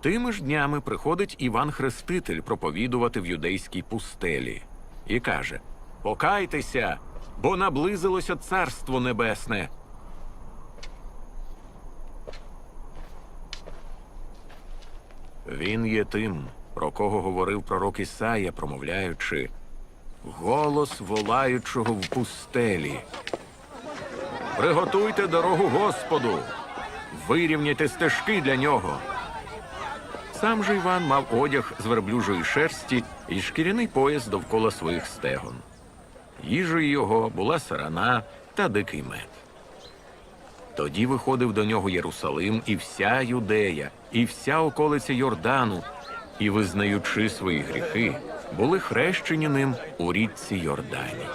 Тими ж днями приходить Іван Хреститель проповідувати в юдейській пустелі і каже: Покайтеся, бо наблизилося царство небесне. Він є тим, про кого говорив пророк Ісая, промовляючи голос волаючого в пустелі. Приготуйте дорогу Господу, вирівняйте стежки для нього. Сам же Іван мав одяг з верблюжої шерсті і шкіряний пояс довкола своїх стегон. Їжею його була сарана та дикий мед. Тоді виходив до нього Єрусалим і вся Юдея, і вся околиця Йордану, і, визнаючи свої гріхи, були хрещені ним у річці Йордані.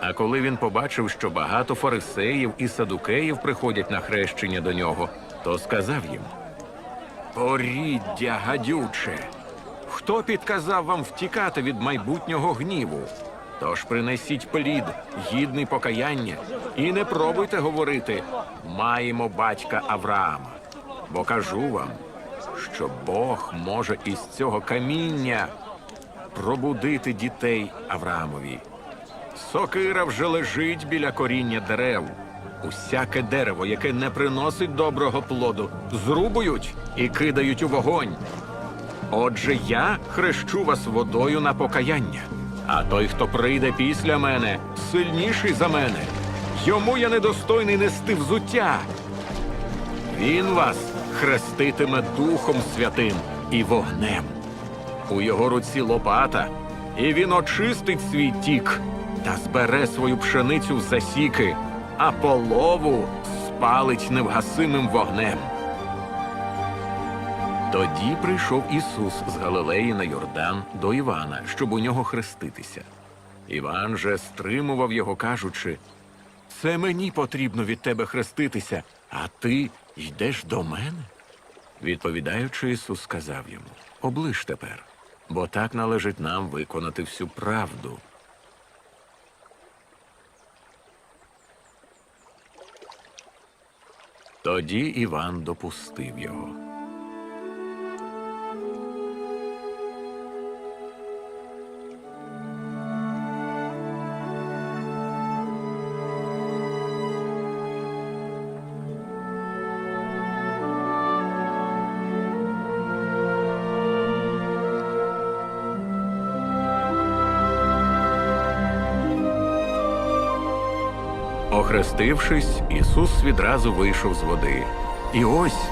А коли він побачив, що багато фарисеїв і садукеїв приходять на хрещення до нього, то сказав їм: Поріддя гадюче! Хто підказав вам втікати від майбутнього гніву? Тож принесіть плід, гідний покаяння, і не пробуйте говорити маємо батька Авраама. Бо кажу вам, що Бог може із цього каміння пробудити дітей Авраамові. Сокира вже лежить біля коріння дерев. Усяке дерево, яке не приносить доброго плоду, зрубують і кидають у вогонь. Отже, я хрещу вас водою на покаяння. А той, хто прийде після мене, сильніший за мене. Йому я недостойний нести взуття. Він вас хреститиме Духом Святим і вогнем. У його руці лопата, і він очистить свій тік та збере свою пшеницю в засіки, а полову спалить невгасимим вогнем. Тоді прийшов Ісус з Галилеї на Йордан до Івана, щоб у нього хреститися. Іван же стримував його, кажучи: Це мені потрібно від тебе хреститися, а ти йдеш до мене? Відповідаючи, Ісус сказав йому: Оближ тепер, бо так належить нам виконати всю правду. Тоді Іван допустив його. Охрестившись, Ісус відразу вийшов з води. І ось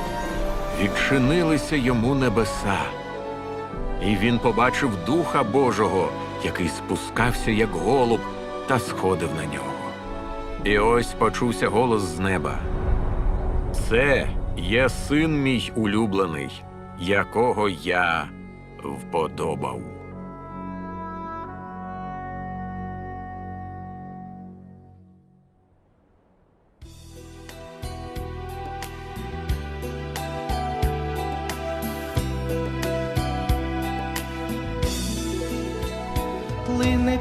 відчинилися йому небеса. І він побачив Духа Божого, який спускався, як голуб, та сходив на нього. І ось почувся голос з неба. Це є син мій улюблений, якого я вподобав. Плине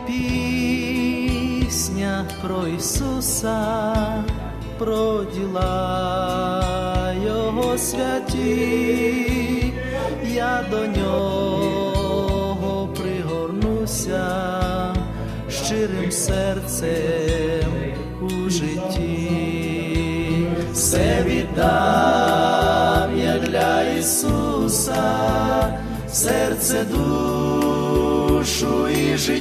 пісня про Ісуса, про діла Його святі, я до нього пригорнуся щирим серцем у житті, все віддам я для Ісуса, серце душу і життя,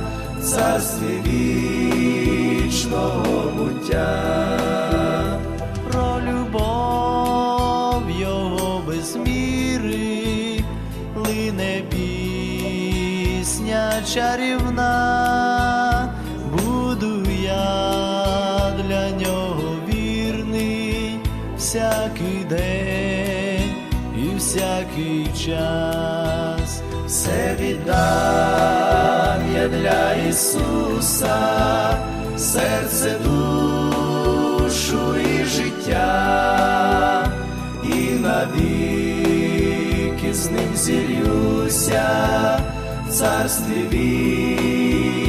царстві вічного буття. Про любов його без міри лине пісня чарівна, буду я для нього вірний всякий день і всякий час, все віддам для Ісуса, серце, душу і життя, і навіки з ним зілюся в царстві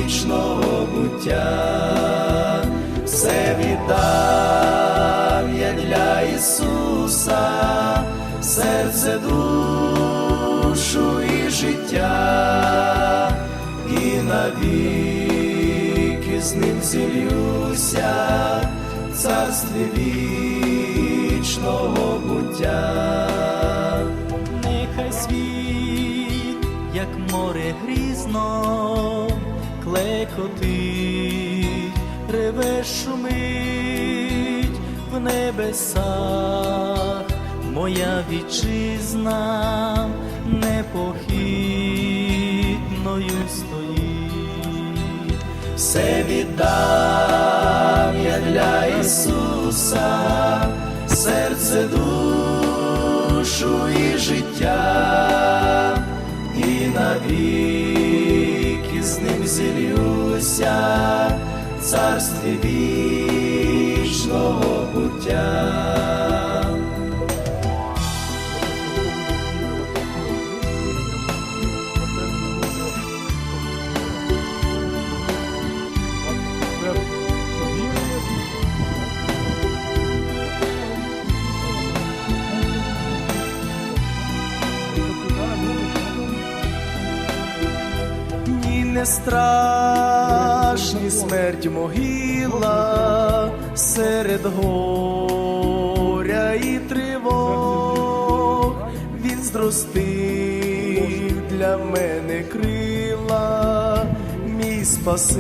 вічного буття, все віддам я для Ісуса, серце, душу і життя, навіки з ним зілюся царстві вічного буття. Нехай світ, як море грізно, клекотить, реве шумить в небесах, моя вітчизна непохитною все віддам я для Ісуса, серце, душу і життя, і навіки з ним зілюся царстві вічного страшні смерть могила серед горя і тривог. Він зростив для мене крила, мій Спаситель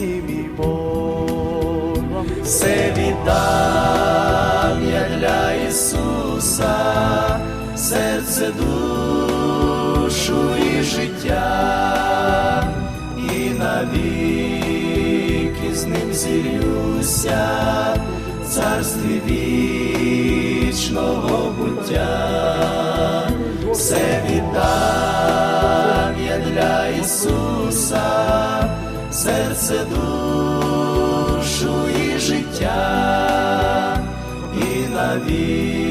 і мій Бог. Все віддам я для Ісуса, серце душу і життя, і навіки з ним зілюся в царстві вічного буття, все віддам я для Ісуса, серце душу і життя, і навіки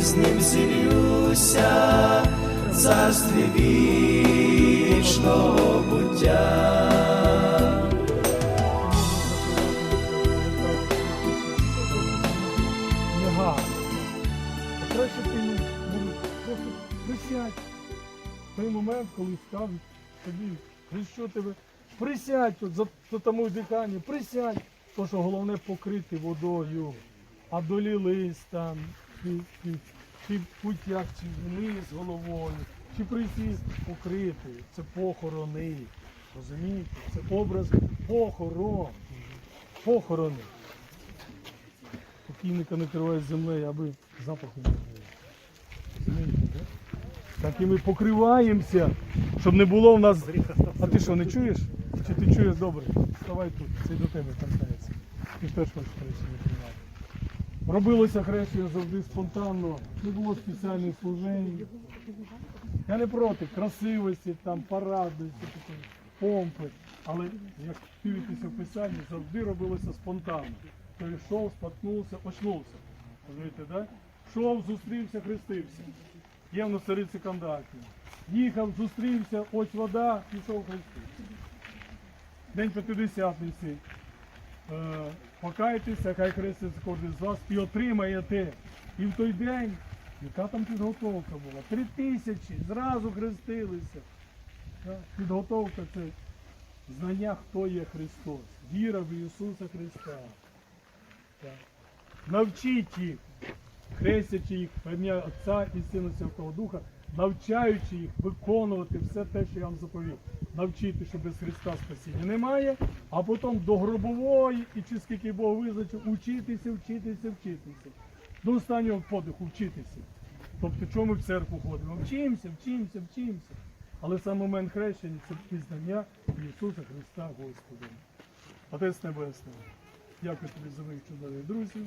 з ним зілюся царстві вічного буття. Краще ти ну, просто присядь. Той момент, коли скажуть тобі, хрещу тебе, присядь тут за, тому диханні, присядь. То, що головне покрити водою, а долілись там, чи, чи, чи вниз головою, чи присість покрити. Це похорони. Розумієте? Це образ похорон. Похорони покійника накривають землею, аби запаху не було. Розумієте, да? Так і ми покриваємося, щоб не було в нас. А ти що, не чуєш? Чи ти чуєш добре? Вставай тут, це до тебе торкається. Ти теж хочеш хрещення приймати. Робилося хрещення завжди спонтанно, не було спеціальних служень. Я не проти красивості, там, парадності, помпи. Але як дивитися в писанні, завжди робилося спонтанно. То йшов, споткнувся, очнувся. Розумієте, да? Шов, зустрівся, хрестився. Є в нас цариці Кандаків. Їхав, зустрівся, ось вода, пішов хрестився. День П'ятидесятниці. Е, покайтеся, хай хреститься кожен з вас і отримаєте. І в той день, яка там підготовка була? Три тисячі, зразу хрестилися. Підготовка це знання, хто є Христос, віра в Ісуса Христа. Навчіть їх, хрестячи їх ім'я Отця і Сина Святого Духа, навчаючи їх виконувати все те, що я вам заповів. Навчити, що без Христа спасіння немає, а потім до гробової, і чи скільки Бог визначив, учитися, вчитися, вчитися. До останнього подиху вчитися. Тобто, чому ми в церкву ходимо? Вчимося, вчимося, вчимося. Але сам момент хрещення це пізнання Ісуса Христа Господа. Отець Небесний, дякую тобі за моїх чудових друзів.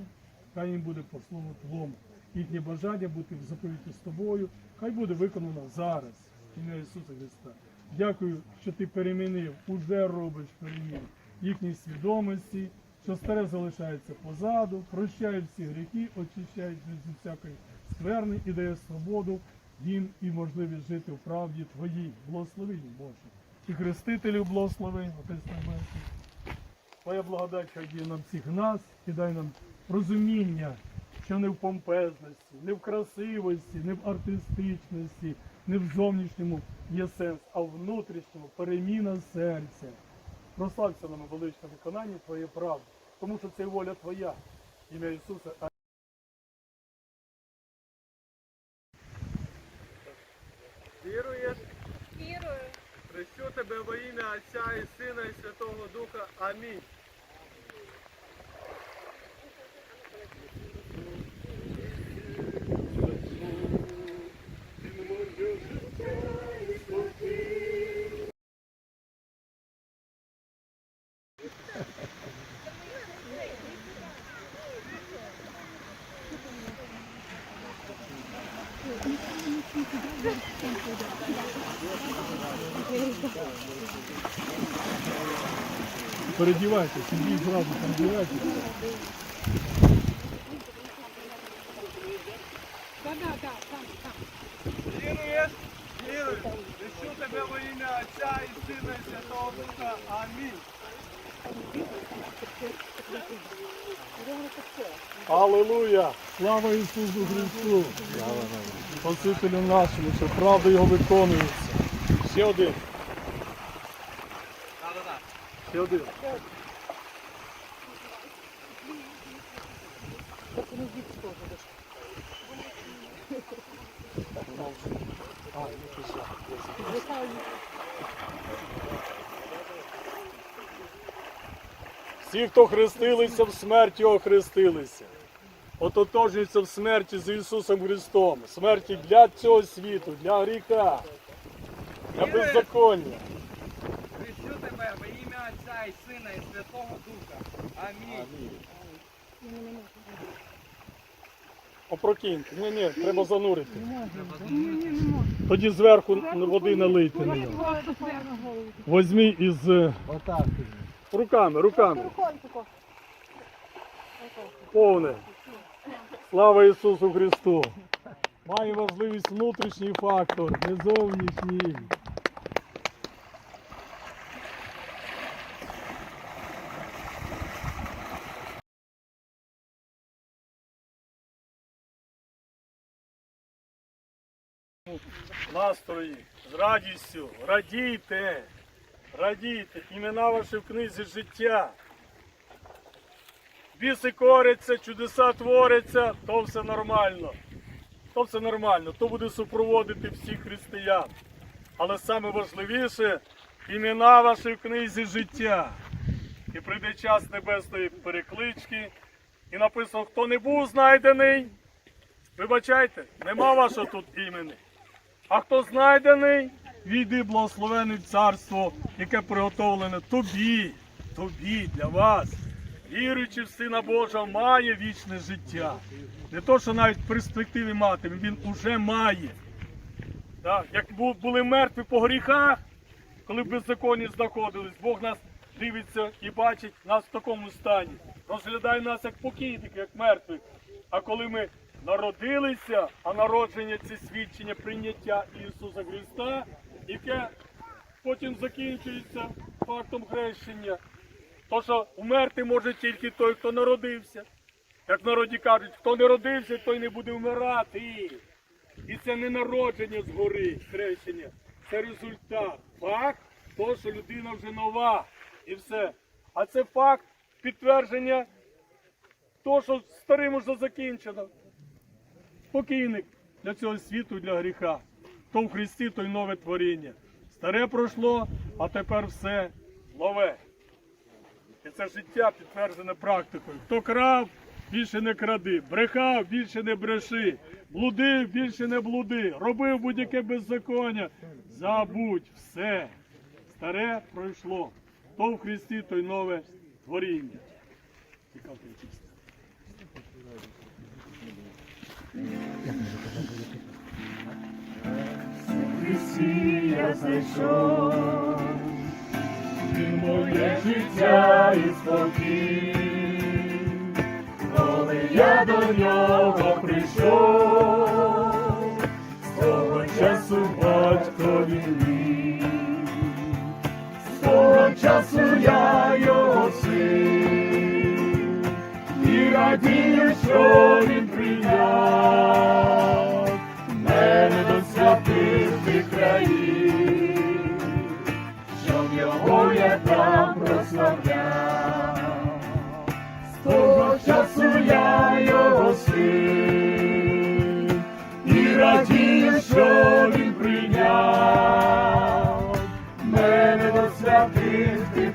Хай їм буде по слову Твому. Їхнє бажання бути в заповіті з тобою, хай буде виконано зараз. Ім'я Ісуса Христа. Дякую, що ти перемінив, уже робиш перемін їхній свідомості, що старе залишається позаду, прощає всі гріхи, очищає від всякої скверни і дає свободу їм і можливість жити в правді Твоїй. Благослови Боже. І хрестителів благослови, Отець Небесний. Твоя благодать хай діє нам всіх нас і дай нам розуміння, що не в помпезності, не в красивості, не в артистичності, не в зовнішньому є сенс, а в внутрішньому переміна серця. Прослався нам у величному виконанні Твоєї правди, тому що це воля Твоя. Ім'я Ісуса. Віруєш? Вірую. Хрещу тебе во ім'я Отця і Сина і Святого Духа. Амінь. Передівайтеся, ідіть зразу, передівайтеся. Да, да, да, там, там. Віруєш? Вірую. Хрещу тебе во ім'я Отця і Сина і Святого Духа. Амінь. Аллилуйя! Слава Ісусу Христу! Спасителю нашому, що правда Його виконується. Ще один. Ще один. Всі, хто хрестилися, в смерті охрестилися. Ототожнюються в смерті з Ісусом Христом. Смерті для цього світу, для гріха, для беззаконня. Хрещу тебе во ім'я Отця і Сина і Святого Духа. Амінь. Опрокиньте. Ні, ні, треба занурити. Тоді зверху води налийте. на нього. Возьми із е, руками, руками. Повне. Слава Ісусу Христу! Має важливість внутрішній фактор, не зовнішній. Настрої, з радістю, радійте, радійте, імена ваші в книзі життя. Біси коряться, чудеса творяться, то все нормально. То все нормально, то буде супроводити всіх християн. Але саме важливіше імена ваші в книзі життя. І прийде час небесної переклички, і написано, хто не був знайдений. Вибачайте, нема вашого тут імені. А хто знайдений, війди благословений в царство, яке приготовлене тобі, тобі, для вас. Віруючи в Сина Божого, має вічне життя. Не то, що навіть в перспективі матиме, він уже має. Так, Як були мертві по гріхах, коли в беззаконні знаходились, Бог нас дивиться і бачить нас в такому стані. Розглядає нас як покійників, як мертвих. А коли ми народилися, а народження це свідчення прийняття Ісуса Христа, яке потім закінчується фактом хрещення. То, що вмерти може тільки той, хто народився. Як в народі кажуть, хто не родився, той не буде вмирати. І це не народження згори, хрещення. Це результат. Факт того, що людина вже нова. І все. А це факт підтвердження того, що старим уже закінчено. Покійник для цього світу для гріха. То в Христі, то й нове творіння. Старе пройшло, а тепер все нове. І це життя підтверджене практикою. Хто крав, більше не кради, брехав, більше не бреши, блудив, більше не блуди, робив будь-яке беззаконня. Забудь все. Старе пройшло. То в Христі, то й нове творіння. Христі я знайшов, Він моє життя і спокій, коли я до нього прийшов, з того часу батько він мій, з того часу я його син, і радію, що він прийняв мене до святих тих щоб його я там прославляв. З того часу я його син, і радію, що він прийняв мене до святих тих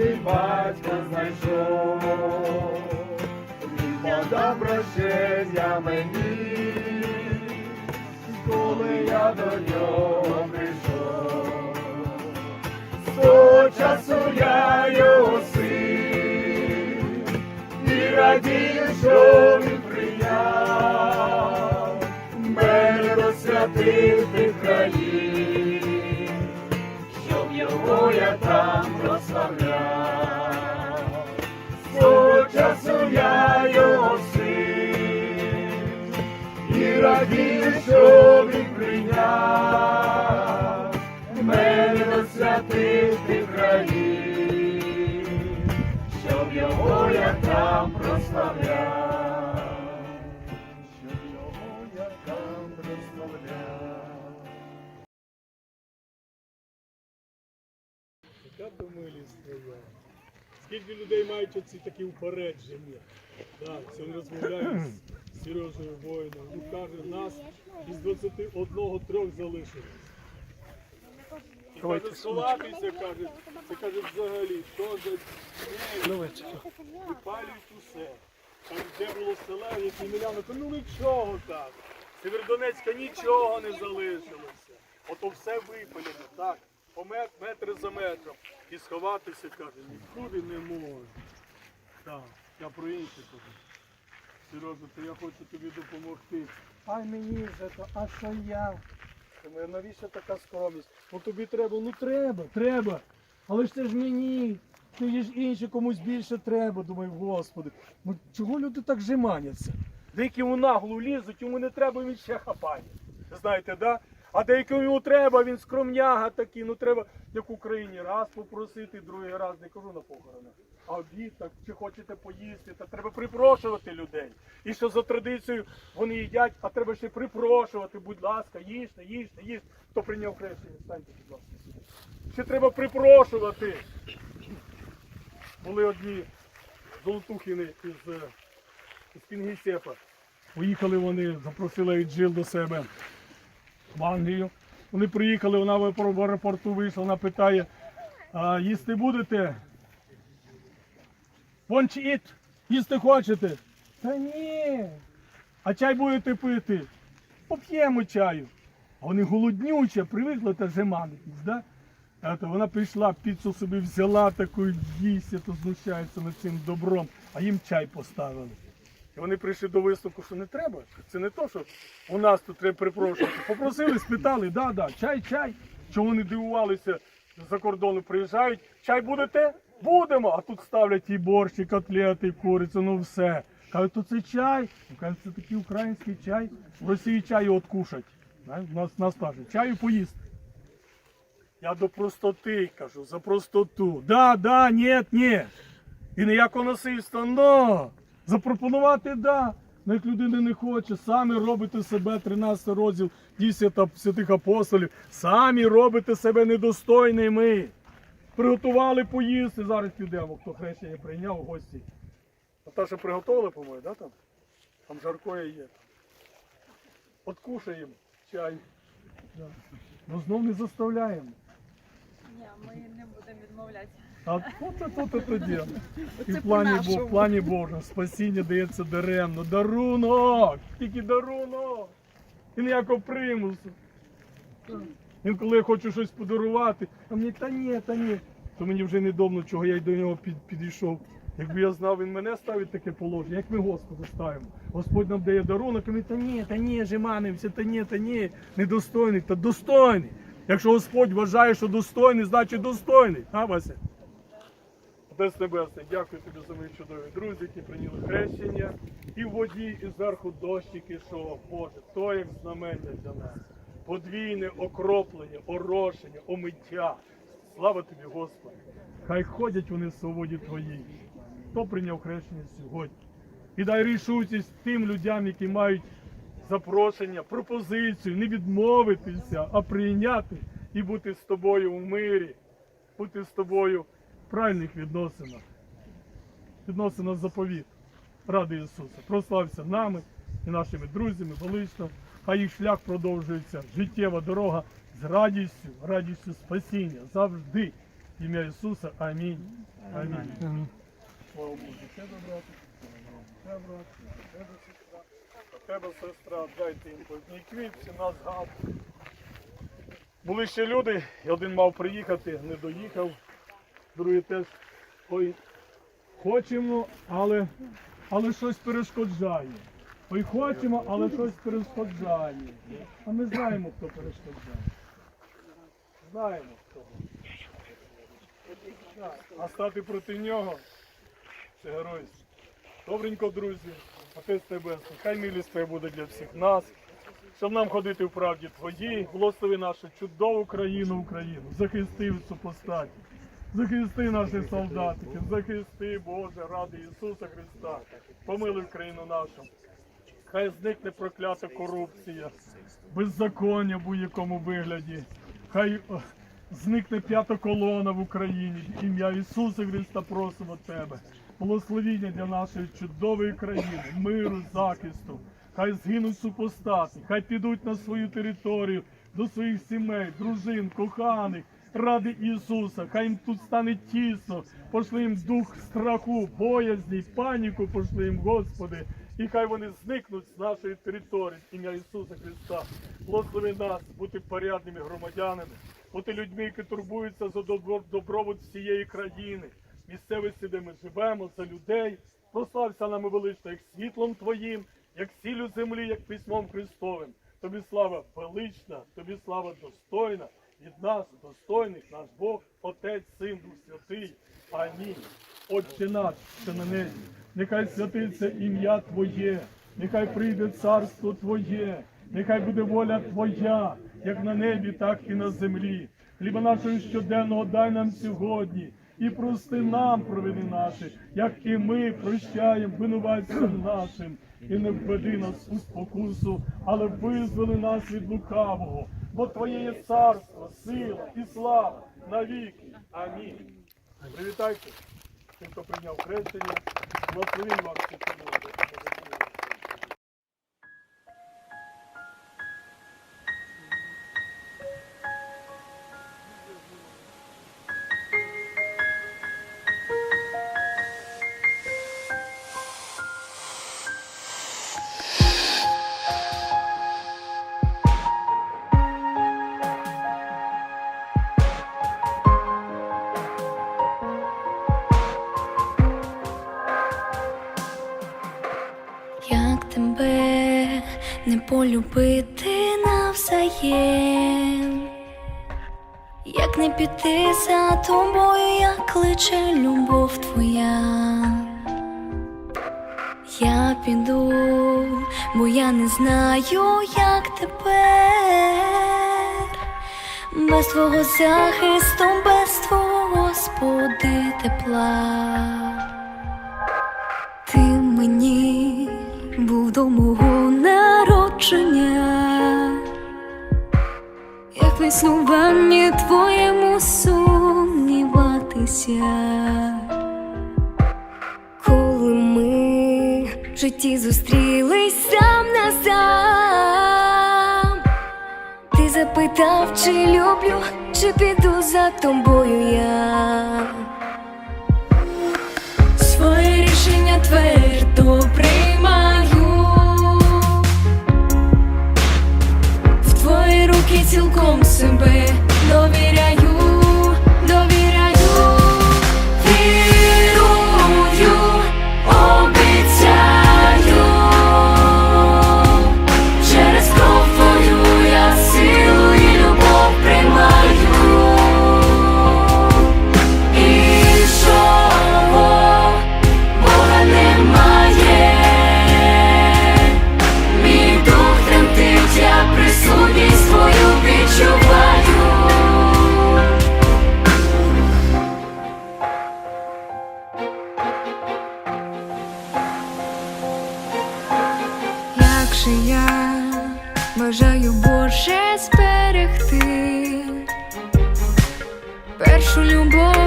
мій батько знайшов, він подав прощення мені, коли я до нього прийшов. З того часу я його син, і радію, що він прийняв мене до і радію, що він прийняв мене до святих тих країн, щоб його я там прославляв, щоб його я там прославляв. Яка то милість твоя. Скільки людей мають оці такі упередження? Так, сьогодні розмовляю Сережею воїном. Він каже, нас із 21 трьох залишилось. І каже, сховатися, каже, це каже взагалі, що за дні, випалюють усе. Там де було село, які міляни, то ну нічого так. Севердонецька нічого не залишилося. Ото все випалено, так, по мет, метр за метром. І сховатися, каже, нікуди не можна. Так, я про інше кажу. Сережа, то я хочу тобі допомогти. Ай мені вже то, а що я? Думаю, навіщо така скромність? Ну тобі треба, ну треба, треба. Але ж це ж мені. Ти ж інші комусь більше треба, думаю, господи. Ну чого люди так жеманяться? Деякі у наглу лізуть, йому не треба, він ще хапає. Знаєте, да? А деяким йому треба, він скромняга такий, ну треба, як в Україні, раз попросити, другий раз, не кажу на похоронах. А обід, так, чи хочете поїсти, та треба припрошувати людей. І що за традицією вони їдять, а треба ще припрошувати, будь ласка, їжте, їжте, їжте. Хто прийняв хрещення, станьте, будь ласка. Ще треба припрошувати. Були одні золотухини із, із Кінгісепа. Поїхали вони, запросили Віджил до себе в Англію. Вони приїхали, вона в аеропорту вийшла, вона питає, а їсти будете? Want to eat? Їсти хочете? Та ні. А чай будете пити? Поп'ємо чаю. А вони голоднючі, привикли та жеманитись, да? А то вона прийшла, піцу собі взяла, таку їсть, то знущається над цим добром, а їм чай поставили. Вони прийшли до висновку, що не треба. Це не то, що у нас тут треба припрошувати. Попросили, спитали, да, да, чай, чай. що вони дивувалися за кордону приїжджають. Чай будете? Будемо! А тут ставлять і борщ, і котлети, і курицю, ну все. Кажуть, то це чай. Ну, кажуть, це такий український чай. В Росії чаю от кушать. Нас, нас кажуть, чаю поїсти. Я до простоти кажу, за простоту. Да, да, ні, ні. І ніякого насильства, но. Запропонувати да. Ну, як людина не хоче, самі робите себе 13 розділ дій свята святих апостолів, самі робите себе недостойними. Приготували поїсти, зараз підемо, хто хрещення прийняв гості. Наташа приготували, по-моєму, да, там? Там жаркое є. От кушаємо чай. Да. Ну знов не заставляємо. Ні, ми не будемо відмовлятися. А то то то то діло. І в плані, в плані Божому спасіння дається даремно. Дарунок! Тільки дарунок! І ніякого примусу. Інколи я хочу щось подарувати, а мені та ні, та ні. То мені вже недобно, чого я й до нього під, підійшов. Якби я знав, він мене ставить таке положення, як ми Господу ставимо. Господь нам дає дарунок, а ми та ні, та ні, жеманимося, та ні, та ні, недостойний, та достойний. Якщо Господь вважає, що достойний, значить достойний. А, Вася? Отець Небесний, дякую тобі за мої чудові друзі, які прийняли хрещення. І в воді, і зверху дощик ішов. Боже, то як знамення для нас. Подвійне окроплення, орошення, омиття. Слава тобі, Господи! Хай ходять вони в свободі Твоїй. Хто прийняв хрещення сьогодні? І дай рішучість тим людям, які мають запрошення, пропозицію, не відмовитися, а прийняти і бути з тобою в мирі, бути з тобою правильних відносинах. Відносинах заповіт. Ради Ісуса. Прослався нами і нашими друзями, велично. Хай їх шлях продовжується, життєва дорога з радістю, радістю спасіння завжди. В ім'я Ісуса. Амінь. Амінь. Слава Богу. Тебе, брате, тебе, брат, тебе, сестра, а тебе, сестра, дайте їм по одній квітці, нас згадку. Були ще люди, і один мав приїхати, не доїхав, другий теж ой, хочемо, але, але щось перешкоджає. Ой, хочемо, але щось перешкоджає. А ми знаємо, хто перешкоджає. Знаємо хто. А стати проти нього це геройство. Добренько, друзі, Отець Небесний, хай милість Твоя буде для всіх нас, щоб нам ходити в правді Твоїй, благослови нашу чудову країну Україну, захисти від супостаті, захисти наших солдатиків, захисти, Боже, ради Ісуса Христа, помилуй країну нашу. Хай зникне проклята корупція, беззаконня в будь-якому вигляді. Хай зникне п'ята колона в Україні. Ім'я Ісуса Христа просимо Тебе. Благословіння для нашої чудової країни, миру, захисту. Хай згинуть супостати, хай підуть на свою територію до своїх сімей, дружин, коханих. Ради Ісуса, хай їм тут стане тісно, пошли їм дух страху, боязні, паніку пошли їм, Господи, і хай вони зникнуть з нашої території, ім'я Ісуса Христа. Благослови нас бути порядними громадянами, бути людьми, які турбуються за добро- добробут всієї країни, місцевості, де ми живемо, за людей. Прослався нами велично, як світлом Твоїм, як сіллю землі, як письмом Христовим. Тобі слава велична, тобі слава достойна. Від нас достойних наш Бог, Отець, Син, Дух Святий. Амінь. Отче наш, що на небі, нехай святиться ім'я Твоє, нехай прийде царство Твоє, нехай буде воля Твоя, як на небі, так і на землі. Хліба нашого щоденного дай нам сьогодні. І прости нам провини наші, як і ми прощаємо винуватцям нашим, і не введи нас у спокусу, але визволи нас від лукавого, бо Твоє є царство, сила і слава навіки. Амінь. Привітайте, тим, хто прийняв хрещення, благословіть вас, всіх. Не полюбити навзаєм, як не піти за тобою, як кличе любов твоя. Я піду, бо я не знаю, як тепер. Без твого захисту, без твого Господи тепла. Ти мені був до існуванні твоєму сумніватися. Коли ми в житті зустрілись сам на сам, ти запитав, чи люблю, чи піду за тобою я. Цілком першу любов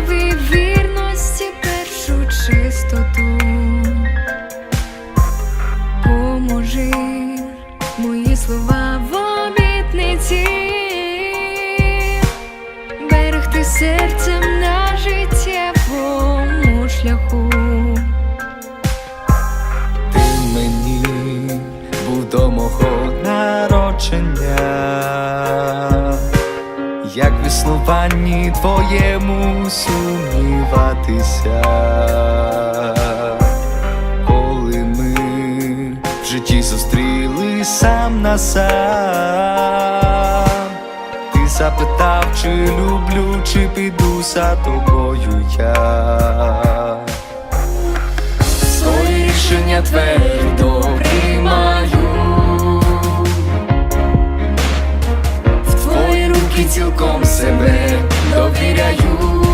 сумніватися, коли ми в житті зустріли сам на сам. Ти запитав, чи люблю, чи піду за тобою я своє рішення твердо приймаю. В твої руки цілком себе довіряю.